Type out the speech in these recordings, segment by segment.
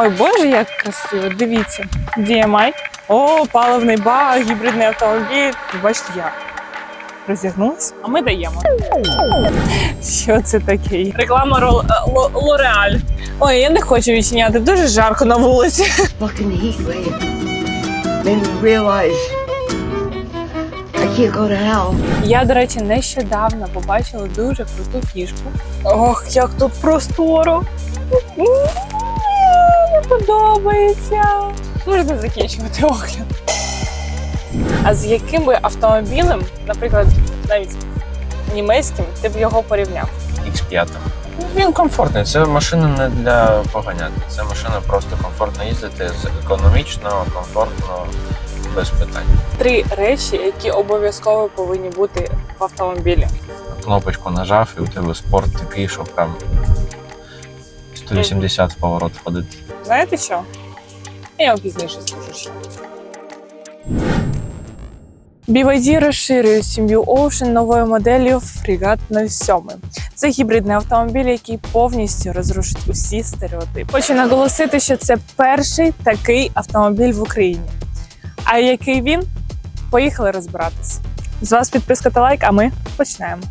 Ой, боже, як красиво. Дивіться. DMI. О, паливний бак, гібридний автомобіль. Бачите, як? Роздягнулися, а ми даємо. Що це таке? Реклама Ро- е, Лореаль. Ой, я не хочу відчиняти, дуже жарко на вулиці. fucking heat wave made me realize I can't go to hell. Я, до речі, нещодавно побачила дуже круту фішку. Ох, як тут просторо! Подобається. Можна закінчувати огляд. А з яким би автомобілем, наприклад, навіть німецьким, ти б його порівняв? X5. Ну, Він комфортний. Це машина не для поганяти. Це машина просто комфортно їздити з економічно, комфортно, без питань. Три речі, які обов'язково повинні бути в автомобілі. Кнопочку нажав, і у тебе спорт такий, що прям 180 в поворот входить. Знаєте що? Я вам пізніше скажу що. BYD розширює сім'ю Ocean новою моделлю Фрігат 07. Це гібридний автомобіль, який повністю розрушить усі стереотипи. Хочу наголосити, що це перший такий автомобіль в Україні. А який він? Поїхали розбиратись. З вас підписка та лайк, а ми почнемо.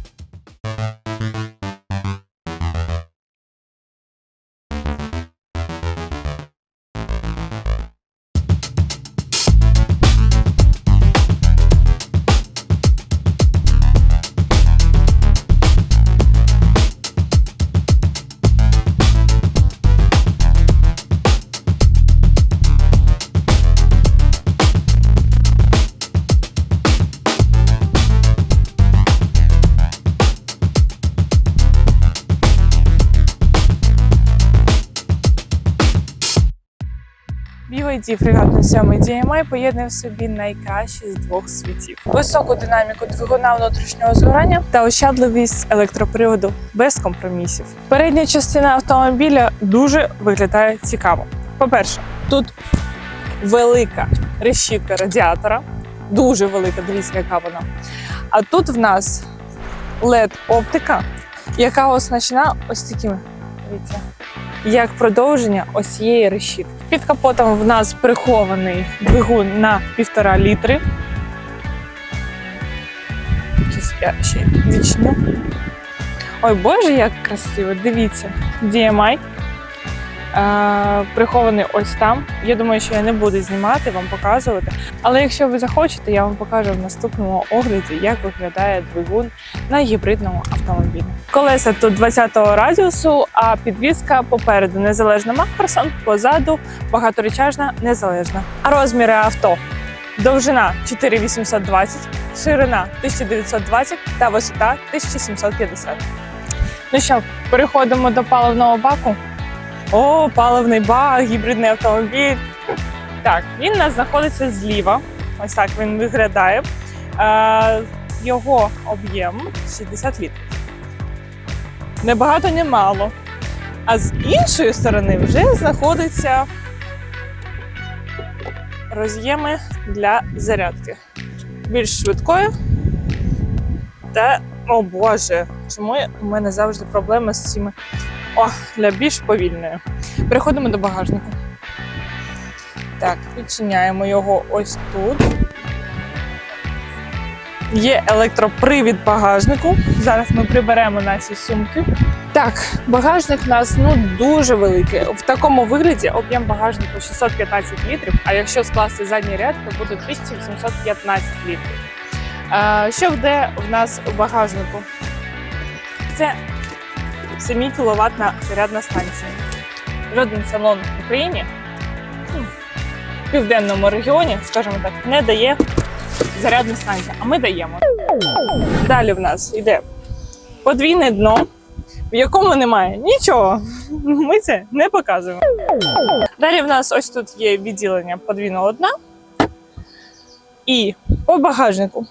BYD фрегат 07 DMI поєднує в собі найкраще з двох світів: високу динаміку двигуна внутрішнього згорання та ощадливість електроприводу без компромісів. Передня частина автомобіля дуже виглядає цікаво. По-перше, тут велика решітка радіатора, дуже велика, дивіться, яка вона. А тут в нас led оптика, яка оснащена ось такими. Дивіться, як продовження ось цієї решітки. Під капотом в нас прихований двигун на півтора літри. Щас я ще відчиню. Ой, боже, як красиво! Дивіться, DMI. Е, прихований ось там. Я думаю, що я не буду знімати, вам показувати. Але якщо ви захочете, я вам покажу в наступному огляді, як виглядає двигун на гібридному автомобілі. Колеса тут 20-го радіусу, а підвізка попереду незалежна Макферсон, позаду багаторічажна незалежна. А розміри авто довжина 4820, ширина 1920 та висота 1750. Ну що, переходимо до паливного баку. О, паливний бак, гібридний автомобіль. Так, він у нас знаходиться зліва. Ось так він виглядає. Е, його об'єм 60 літрів. Не багато, не мало. А з іншої сторони вже знаходяться роз'єми для зарядки. Більш швидкої. Та, о Боже, чому у мене завжди проблеми з цими. О, для більш повільної. Переходимо до багажника. Так, відчиняємо його ось тут. Є електропривід багажнику. Зараз ми приберемо наші сумки. Так, багажник у нас ну дуже великий. В такому вигляді об'єм багажнику 615 літрів. А якщо скласти задній ряд, то буде 1815 літрів. Що буде в нас у багажнику? Це 7 кіловатна зарядна станція. Жоден салон в Україні ну, в південному регіоні, скажімо так, не дає зарядну станцію, а ми даємо. Далі в нас йде подвійне дно, в якому немає нічого. Ми це не показуємо. Далі в нас ось тут є відділення подвійного дна. І по багажнику.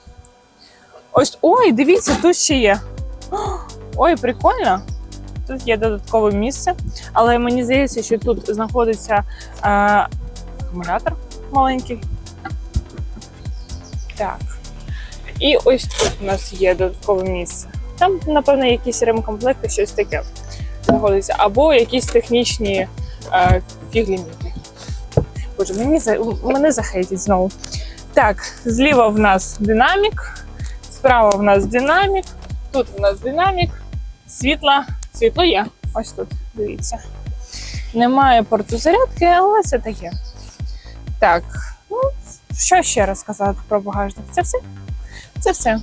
Ось ой, дивіться, тут ще є. Ой, прикольно. Тут є додаткове місце, але мені здається, що тут знаходиться е, акумулятор маленький. Так. І ось тут у нас є додаткове місце. Там, напевно, якісь ремкомплекти, щось таке знаходиться. Або якісь технічні е, фіглі-міглі. Боже, мені мене захейтять знову. Так, зліва в нас динамік, справа в нас динамік, тут в нас динамік, світла, світло є. Ось тут, дивіться. Немає порту зарядки, але це таке. Так, ну, що ще розказати про багажник? Це все? Це все.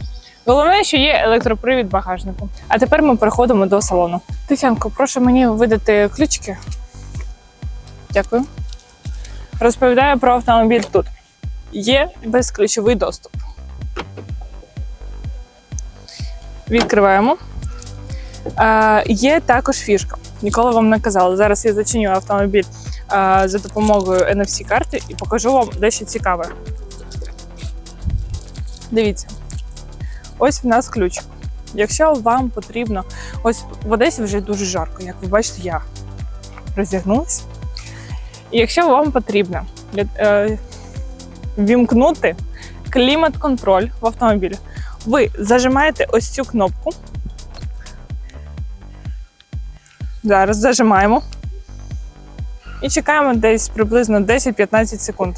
Головне, що є електропривід багажнику. А тепер ми переходимо до салону. Тетянко, прошу мені видати ключики. Дякую. Розповідаю про автомобіль тут. Є безключовий доступ. Відкриваємо. Е, є також фішка. Ніколи вам не казала. Зараз я зачиню автомобіль е, за допомогою NFC карти і покажу вам дещо цікаве. Дивіться. Ось в нас ключ. Якщо вам потрібно, ось в Одесі вже дуже жарко, як ви бачите, я роздягнулася. І якщо вам потрібно е, вімкнути клімат-контроль в автомобілі, ви зажимаєте ось цю кнопку. Зараз зажимаємо. І чекаємо десь приблизно 10-15 секунд.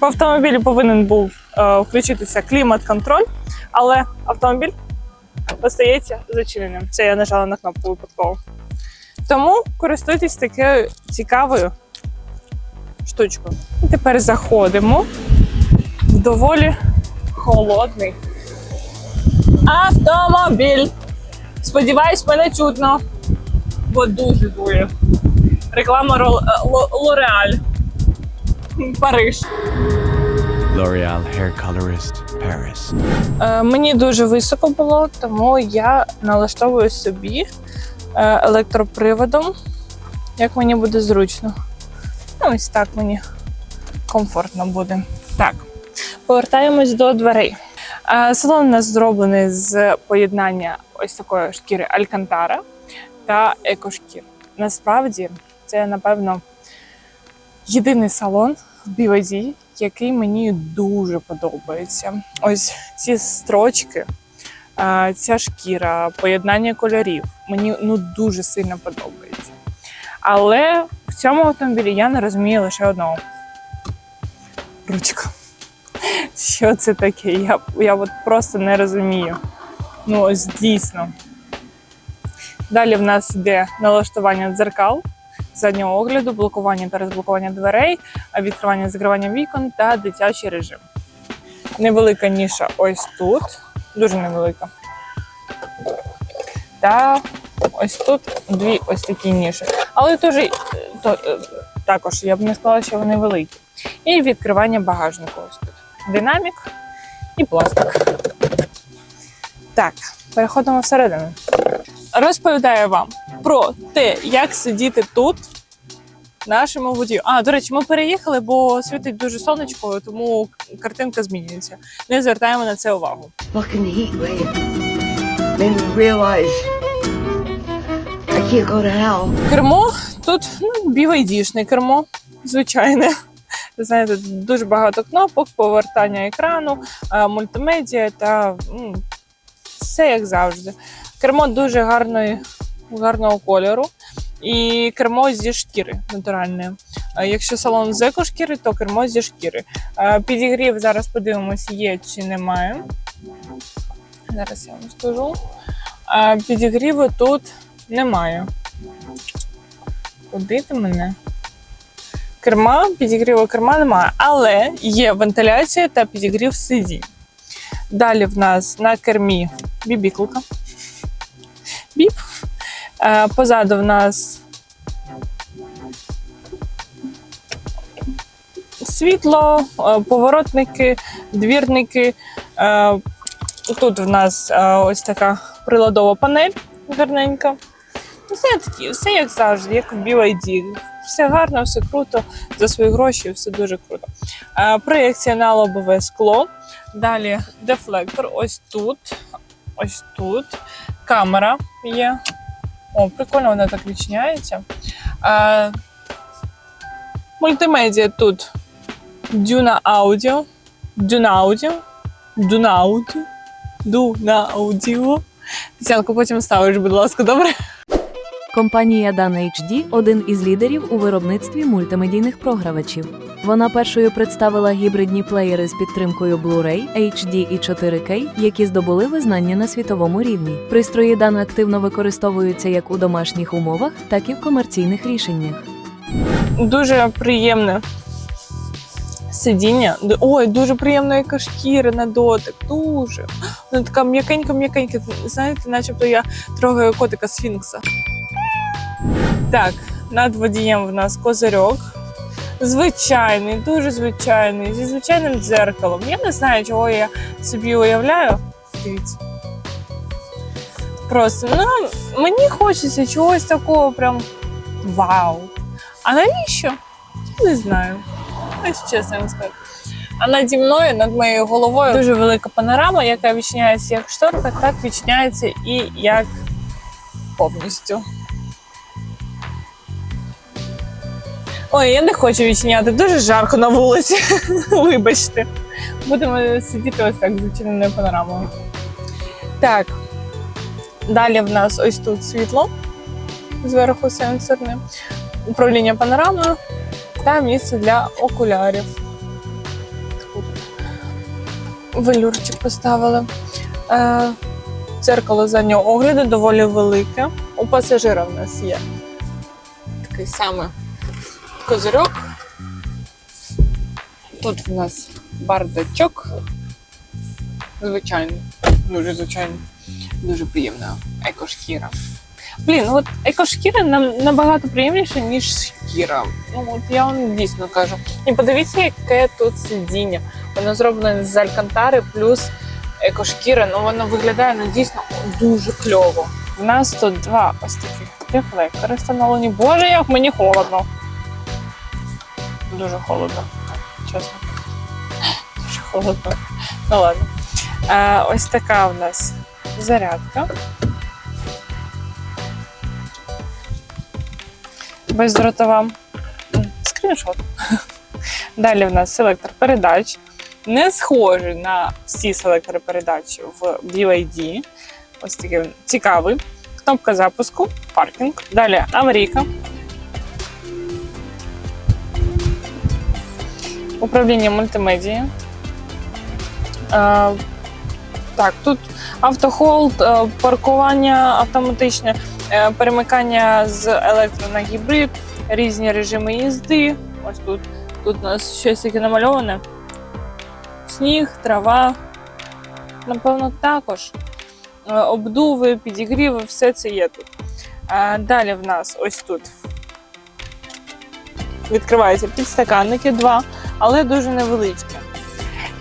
В автомобілі повинен був е, включитися клімат-контроль, але автомобіль остається зачиненим. Це я нажала на кнопку випадково. Тому користуйтесь такою цікавою штучкою. І тепер заходимо доволі холодний автомобіль. Сподіваюсь, мене чутно, бо дуже дує. Реклама е, Лореаль. Париж. L'Oreal Hair Colorist Paris. Е, Мені дуже високо було, тому я налаштовую собі е, електроприводом, як мені буде зручно. Ну, ось так мені комфортно буде. Так, повертаємось до дверей. Е, Салон у нас зроблений з поєднання ось такої шкіри Алькантара та екошкір. Насправді, це, напевно, єдиний салон в BYD, який мені дуже подобається. Ось ці строчки, ця шкіра, поєднання кольорів мені ну дуже сильно подобається. Але в цьому автомобілі я не розумію лише одного. Ручка. Що це таке? Я, я от просто не розумію. Ну, ось дійсно. Далі в нас йде налаштування дзеркал, заднього огляду, блокування та розблокування дверей, відкривання закривання вікон та дитячий режим. Невелика ніша ось тут, дуже невелика. Та ось тут дві ось такі ніші. Але теж, е, е, також я б не сказала, що вони великі. І відкривання багажнику ось тут. Динамік і пластик. Так, переходимо всередину. Розповідаю вам про те, як сидіти тут нашому водію. А, до речі, ми переїхали, бо світить дуже сонечко, тому картинка змінюється. Не звертаємо на це увагу. Кермо тут ну, BYD-шне кермо, звичайне. Знаєте, дуже багато кнопок, повертання екрану, е, мультимедіа та м, все як завжди. Кермо дуже гарної, гарного кольору. І кермо зі шкіри натуральної. Якщо салон з екошкіри, то кермо зі шкіри. Е, Підігрів зараз подивимось, є чи немає. Зараз я вам скажу. Е, Підігріву тут немає. Куди ти мене? Керма, підігріву керма немає, але є вентиляція та підігрів сидінь. Далі в нас на кермі бібіклика. Біп. Е, Позаду в нас світло, е, поворотники, двірники. Е, Тут в нас ось така приладова панель гарненька. Ну, Все, такі, все як завжди, як в BYD. Все гарно, все круто, за свої гроші, все дуже круто. Е, проєкція на лобове скло. Далі дефлектор, ось тут, ось тут. Камера є. О, прикольно, вона так відчиняється. Е, мультимедіа тут Duna Audio. Duna Audio. Duna Audio. ду на аудіо. Тетянко, потім ставиш, будь ласка, добре? Компанія Dan HD – один із лідерів у виробництві мультимедійних програвачів. Вона першою представила гібридні плеєри з підтримкою Blu-ray, HD і 4K, які здобули визнання на світовому рівні. Пристрої Dan активно використовуються як у домашніх умовах, так і в комерційних рішеннях. Дуже приємне сидіння. Ой, дуже приємна яка шкіра на дотик. Дуже. Вона така м'якенька-м'якенька. Знаєте, начебто я трогаю котика сфінкса. Так, над водієм в нас козирьок. Звичайний, дуже звичайний, зі звичайним дзеркалом. Я не знаю, чого я собі уявляю. Дивіться. Просто ну, мені хочеться чогось такого прям вау. А навіщо? Я не знаю. Ось чесно вам скажу. А наді мною, над моєю головою, дуже велика панорама, яка відчиняється як шторка, так відчиняється і як повністю. Ой, я не хочу відчиняти, дуже жарко на вулиці. Вибачте. Будемо сидіти ось так з відчиненою панорамою. Так. Далі в нас ось тут світло зверху сенсорне управління панорамою та місце для окулярів. Тут велюрчик поставили. Е, дзеркало заднього огляду доволі велике. У пасажира в нас є такий самий козирьок. Тут в нас бардачок. Звичайний, дуже звичайний, дуже приємна екошкіра. Блін, ну от екошкіра нам набагато приємніше, ніж шкіра. Ну от я вам дійсно кажу. І подивіться, яке тут сидіння. Воно зроблене з алькантари плюс екошкіра. Ну воно виглядає ну, дійсно дуже кльово. У нас тут два ось таких рефлектори встановлені. Боже, як мені холодно. Дуже холодно, чесно. Дуже холодно. Ну ладно. А, ось така у нас зарядка. бездротова. Скріншот. Далі в нас селектор передач. Не схожий на всі селектори передач в BYD. Ось такий цікавий. Кнопка запуску, паркінг. Далі аварійка. Управління мультимедією. Е, так, тут автохолд, е, паркування автоматичне, е, перемикання з електро на гібрид, різні режими їзди. Ось тут. Тут у нас щось таке намальоване. Сніг, трава. Напевно, також. Обдуви, підігріви, все це є тут. Далі в нас ось тут відкриваються підстаканники два, але дуже невеличкі.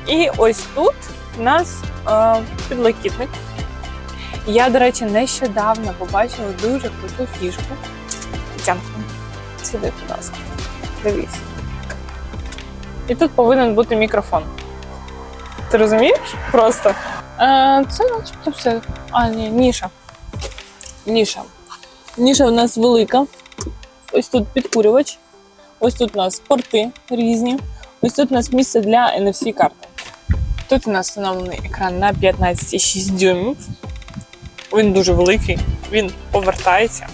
І ось тут у нас е, підлокітник. Я, до речі, нещодавно побачила дуже круту фішку. Тетянко, сиди, будь ласка. Дивись. І тут повинен бути мікрофон. Ти розумієш? Просто. Е, це начебто все. А, ні, ніша. Ніша. Ніша в нас велика. Ось тут підкурювач. Ось тут у нас порти різні. Ось тут у нас місце для NFC карти. Тут у нас встановлений екран на 15,6 дюймів. Він дуже великий, він повертається.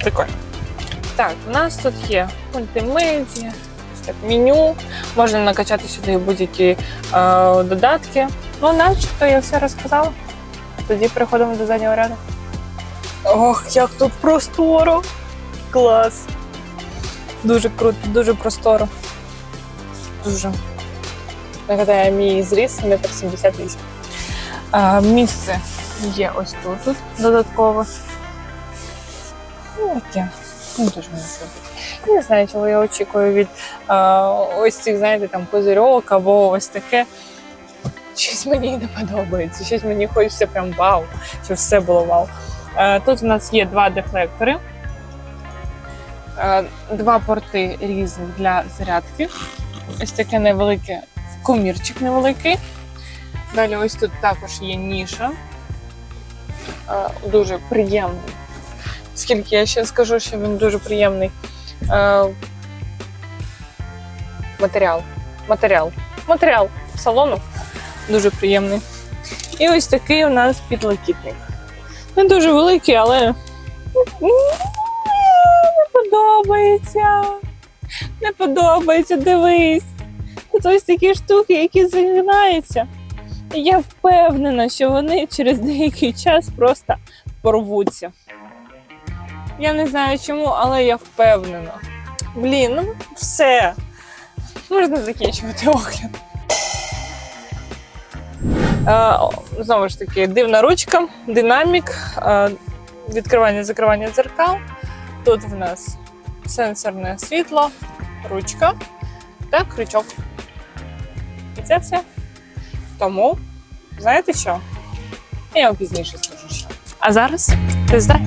Прикольно. Так, у нас тут є мультимедіа, так меню. Можна накачати сюди будь-які е, додатки. Ну, начебто я все розказала. Тоді переходимо до заднього ряду. Ох, як тут просторо! Клас! Дуже круто, дуже просторо. Дуже. Нагадаю, мій зріс 1,78 м. А, місце є ось тут, тут додаткове. Ну, таке. Ну, дуже мені подобається. Не знаю, чого я очікую від а, ось цих, знаєте, там козирьок або ось таке. Щось мені не подобається, щось мені хочеться прям вау, щоб все було вау. Е, Тут у нас є два дефлектори, два порти різних для зарядки. Ось таке невелике комірчик невеликий. Далі ось тут також є ніша. Е, Дуже приємний. Скільки я ще скажу, що він дуже приємний. Е, Матеріал. Матеріал. матеріал салону дуже приємний. І ось такий у нас підлокітник. Не дуже великий, але подобається. Не подобається, дивись. Тут ось такі штуки, які загинаються. Я впевнена, що вони через деякий час просто порвуться. Я не знаю чому, але я впевнена. Блін, ну все. Можна закінчувати огляд. Е, знову ж таки, дивна ручка, динамік, е, відкривання закривання дзеркал. Тут в нас сенсорне світло, ручка та крючок. І це все. Тому, знаєте що? Я вам пізніше скажу що. А зараз ти здай.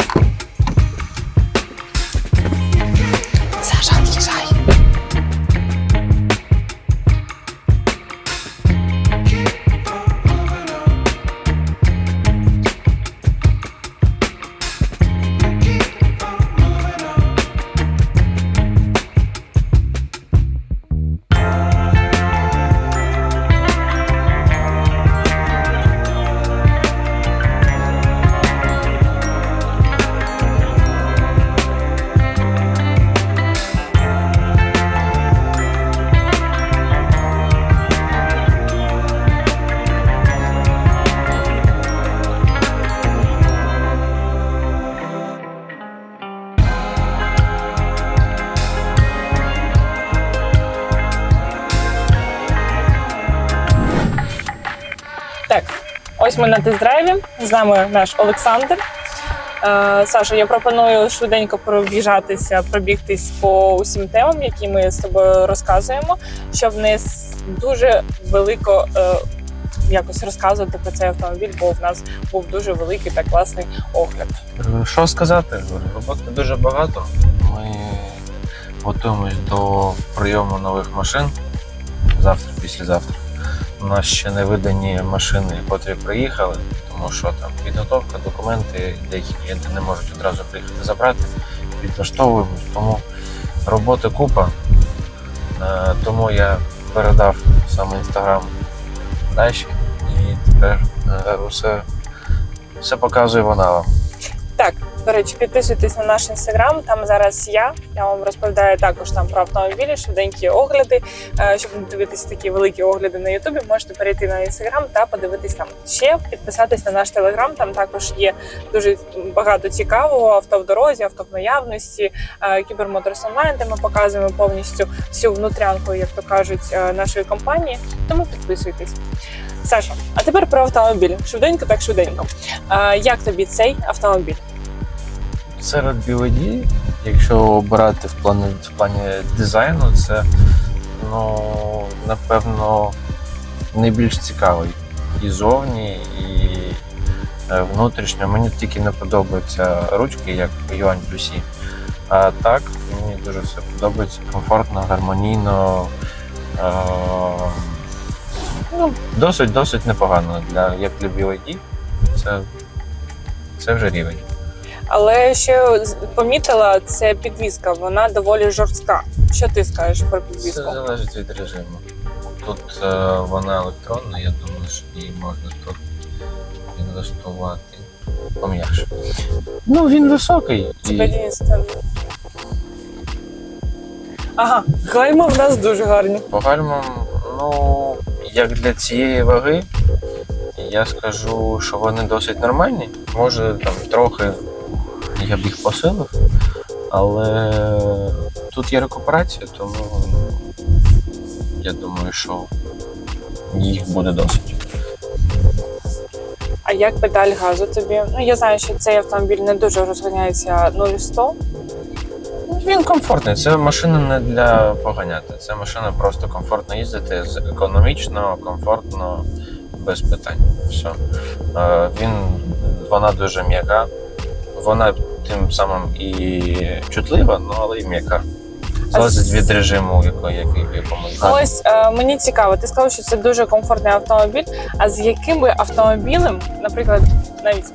Ось ми на тест-драйві. З нами наш Олександр. Е, Саша, я пропоную швиденько пробіжатися, пробігтись по усім темам, які ми з тобою розказуємо, щоб не дуже велико е, якось розказувати про цей автомобіль, бо в нас був дуже великий та класний огляд. Е, Що сказати? Роботи дуже багато. Ми готуємось до прийому нових машин завтра, післязавтра. У нас ще не видані машини, котрі приїхали, тому що там підготовка, документи, деякі клієнти не можуть одразу приїхати забрати, підлаштовуємось, тому роботи купа. Е, Тому я передав саме інстаграм Даші і тепер е, усе, все показує вона вам. До речі, підписуйтесь на наш інстаграм. Там зараз я. Я вам розповідаю також там про автомобілі, швиденькі огляди. Е, Щоб не дивитися такі великі огляди на Ютубі, можете перейти на інстаграм та подивитись там. Ще підписатись на наш телеграм. Там також є дуже багато цікавого авто в дорозі, авто в наявності, е, кібермоторс онлайн, де ми показуємо повністю всю внутрянку, як то кажуть, е, нашої компанії. Тому підписуйтесь. Саша, а тепер про автомобіль. Швиденько, так швиденько. Як тобі цей автомобіль? Серед BYD, якщо обирати в плані, в плані дизайну, це ну, напевно найбільш цікавий. І зовні, і е, внутрішньо. Мені тільки не подобаються ручки, як Юань Плюсі. А так, мені дуже все подобається, комфортно, гармонійно. Е, ну, досить, досить непогано для, як для BYD. Це, це вже рівень. Але ще помітила, це підвізка, вона доволі жорстка. Що ти скажеш про Це залежить від режиму. Тут е, вона електронна, я думаю, що її можна тут підлаштувати пом'якше. Ну, він високий. І... Ага, гальма в нас дуже гарні. По гальмам, ну, як для цієї ваги, я скажу, що вони досить нормальні. Може, там трохи я б їх посилив, але тут є рекуперація, тому я думаю, що їх буде досить. А як педаль газу тобі? Ну я знаю, що цей автомобіль не дуже розганяється 0-100. Він комфортний. Це машина не для поганяти. Це машина просто комфортно їздити, економічно, комфортно, без питань. Все. Е, Він, вона дуже м'яка. Вона тим самим і чутлива, ну але і м'яка. Залежить від режиму, який, який, в якому Ось е, мені цікаво, ти сказав, що це дуже комфортний автомобіль. А з яким би автомобілем, наприклад, навіть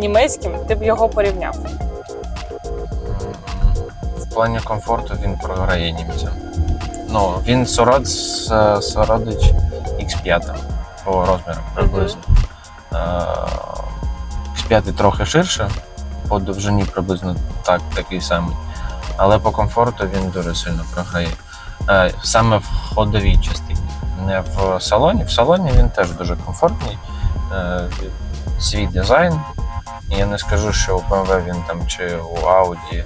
німецьким, ти б його порівняв? в плані комфорту він програє німцям. Ну, він сород, с- сородич X5 по розмірам приблизно. Е, X5 трохи ширше, по довжині приблизно так, такий самий. Але по комфорту він дуже сильно програє. Е, Саме в ходовій частині, не в салоні. В салоні він теж дуже комфортний. Е, Свій дизайн. Я не скажу, що у BMW він там чи у Audi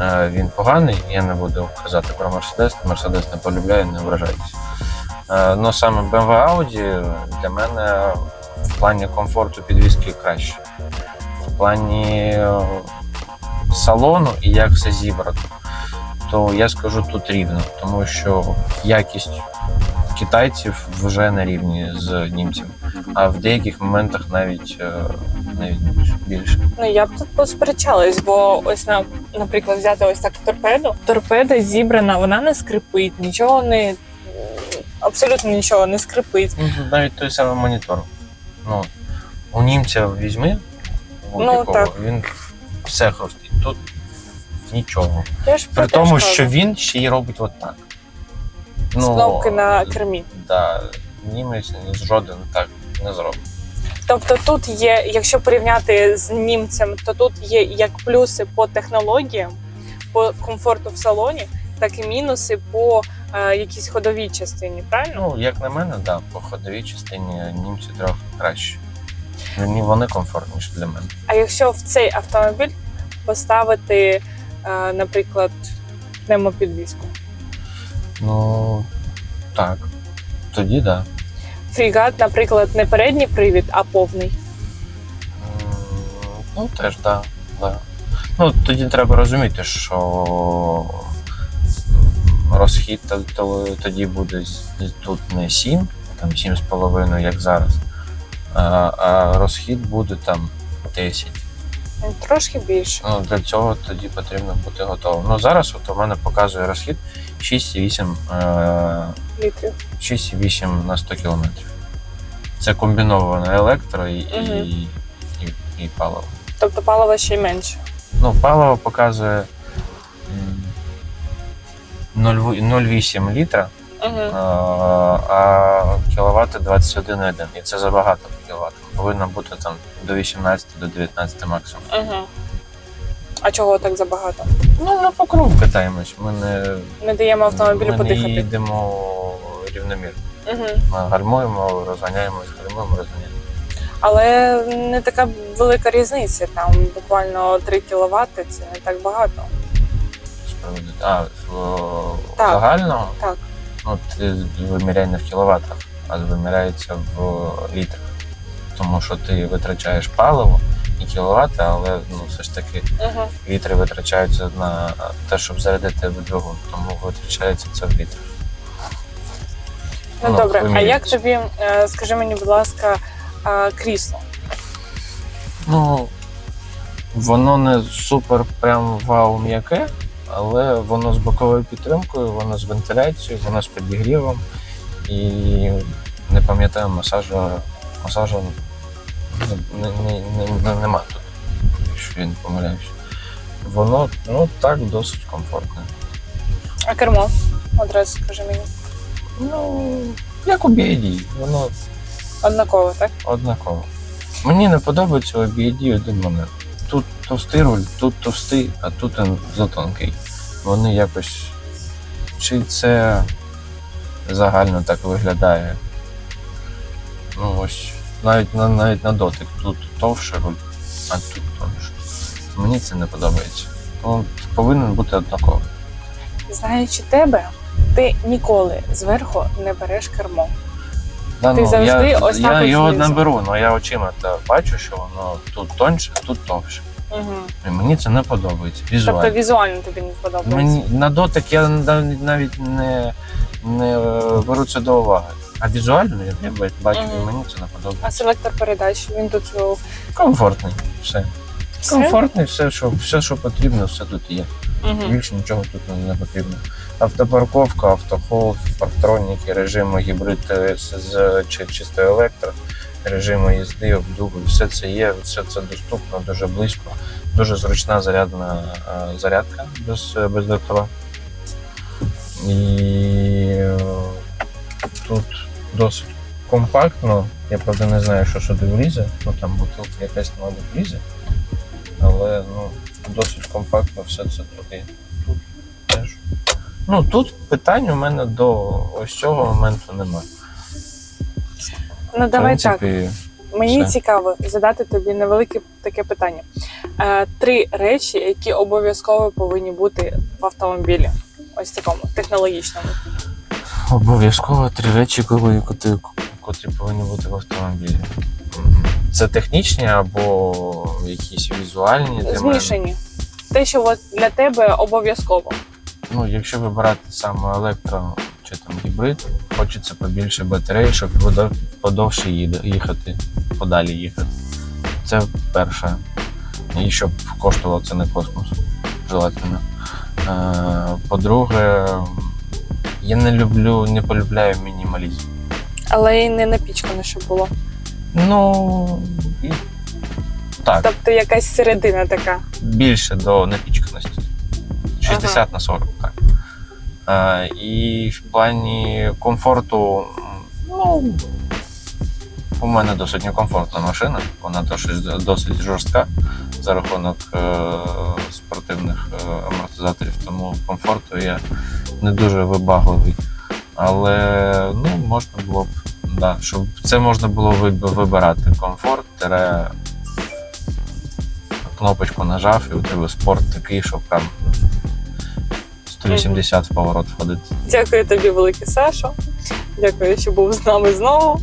е, він поганий. Я не буду казати про Mercedes. Mercedes не полюбляє, не вражайтесь. Ну саме BMW Audi для мене в плані комфорту підвізки краще. Плані е, салону і як все зібрано, то я скажу тут рівно, тому що якість китайців вже на рівні з німцями, а в деяких моментах навіть, е, навіть більше- більше. Ну я б тут посперечалась, бо ось на, наприклад, взяти ось так торпеду. Торпеда зібрана, вона не скрипить, нічого не абсолютно нічого не скрипить. Ну, навіть той самий монітор. Ну, у німця візьми, Ну, так. він все хрустить. Тут нічого. Я ж При тому, кажу. що він ще й робить от так. з кнопки на кермі. Да, німець жоден так не зробить. Тобто тут є, якщо порівняти з німцем, то тут є як плюси по технологіям, по комфорту в салоні, так і мінуси по е, якійсь ходовій частині. Правильно? Ну, як на мене, да, по ходовій частині німці трохи краще. Мені вони комфортніші для мене. А якщо в цей автомобіль поставити, е, наприклад, пневмопідвізку, Ну так. Тоді так. Да. фрігат, наприклад, не передній привід, а повний. Ну, теж так. Да, да. Ну, тоді треба розуміти, що розхід то- то- тоді буде тут не 7, там 7,5, як зараз, а, а розхід буде там 10. Ну, Трошки більше. Ну, для цього тоді потрібно бути готовим. Ну, зараз от у мене показує розхід 6,8 е, Літрів. 6,8 на 100 кілометрів. Це комбіноване електро і, Мгм. і, і, і паливо. Тобто палива ще й менше. Ну, паливо показує м, 0,8 0,8 літра, Угу. а, а кіловати 21,1. І це забагато. Повинно бути там до 18 до 19 максимум. Угу. А чого так забагато? Ну, ми по кругу катаємось. Ми не, Не даємо автомобілю ми не подихати. їдемо рівномірно. Угу. Ми гальмуємо, розганяємось, гальмуємо, розганяємо. Але не така велика різниця. Там буквально 3 кВт це не так багато. Справедливо. А, в, Так. загального? Так. Ну, ти виміряй не в кіловатах, а виміряється в літрах. Тому що ти витрачаєш паливо і кіловати, але ну, все ж таки Угу. літри витрачаються на те, щоб зарядити двигун, тому витрачається це в літрах. Ну, Ну, добре, а як тобі, е, скажи мені, будь ласка, крісло? Ну, воно не супер прям вау м'яке, але воно з боковою підтримкою, воно з вентиляцією, воно з підігрівом. І не пам'ятаю, масажа, масажа не, не, не, не, нема тут, якщо я не помиляюсь. Воно ну так досить комфортне. А кермо? Одразу скажи мені. Ну, як у BID, воно Однаково, так? однаково. Мені не подобається у BID один момент. Тут товстий руль, тут товстий, а тут він затонкий. Вони якось. Чи це загально так виглядає? Ну ось, навіть на, навіть на дотик. Тут товше а тут тонше. Мені це не подобається. Ну, повинен бути однаковий. Знаючи тебе, ти ніколи зверху не береш кермо. Да, Ти завжди я, ось так от його знизу. не беру, але я очима та бачу, що воно тут тоньше, тут товше. Угу. І мені це не подобається. Візуально. Тобто візуально тобі не подобається. Мені на дотик я навіть не, не е, беру це до уваги. А візуально я, бачу, Мгм. і мені це не подобається. А селектор передач, він тут о, Комфортний, все. все? Комфортний, все, що, все, що потрібно, все тут є. Угу. Більше нічого тут не- потрібно. Автопарковка, автохолд, парктроніки, режими гібрид е, з, з чи, чисто електро, режими їзди, обдуви, все це є, все це доступно, дуже близько, дуже зручна зарядна е, зарядка без, бездротова. І е, тут досить компактно. Я правда не знаю, що сюди влізе. Ну там бутилка якась мабуть влізе. Але ну, досить компактно все це туди. Тут теж. Ну тут питань у мене до ось цього моменту немає. Ну давай так. Мені все. цікаво задати тобі невелике таке питання. Е, три речі, які обов'язково повинні бути в автомобілі, ось такому технологічному. Обов'язково три речі, коли- котрі, котрі повинні бути в автомобілі. Це технічні або якісь візуальні для мене. Змішані. Те, що от для тебе обов'язково. Ну, якщо вибирати саме електро чи там гібрид, хочеться побільше батарей, щоб подовше їхати, подалі їхати. Це перше. І щоб коштувало це не космос, желательно. Е, По-друге, я не люблю, не полюбляю мінімалізм. Але й не напічкане, щоб було. Ну і так, Тобто якась середина така. більше до напічканості. 60 на 40, так. Е, і в плані комфорту, ну, у мене досить некомфортна машина, вона досить, досить жорстка за рахунок е, спортивних е, амортизаторів, тому комфорту я не дуже вибагливий. Але ну, можна було б, да, щоб це можна було вибирати. Комфорт, тире, кнопочку нажав, і у тебе спорт такий, що прям 180 в поворот входить. Дякую тобі, велике Сашо. Дякую, що був з нами знову.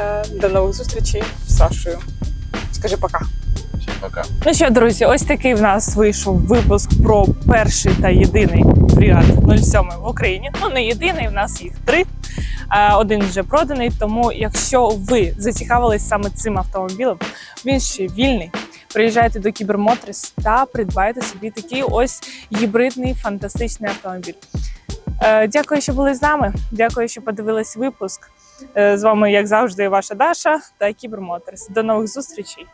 Е, До нових зустрічей з Сашою. Скажи пока. Пока. Ну що, друзі, ось такий в нас вийшов випуск про перший та єдиний Фріат 07 в Україні. Ну не єдиний, в нас їх три. Один вже проданий. Тому, якщо ви зацікавились саме цим автомобілем, він ще вільний. Приїжджайте до Кібермотрис та придбайте собі такий ось гібридний фантастичний автомобіль. Е, Дякую, що були з нами. Дякую, що подивились випуск. Е, З вами, як завжди, ваша Даша та Кібермотрис. До нових зустрічей.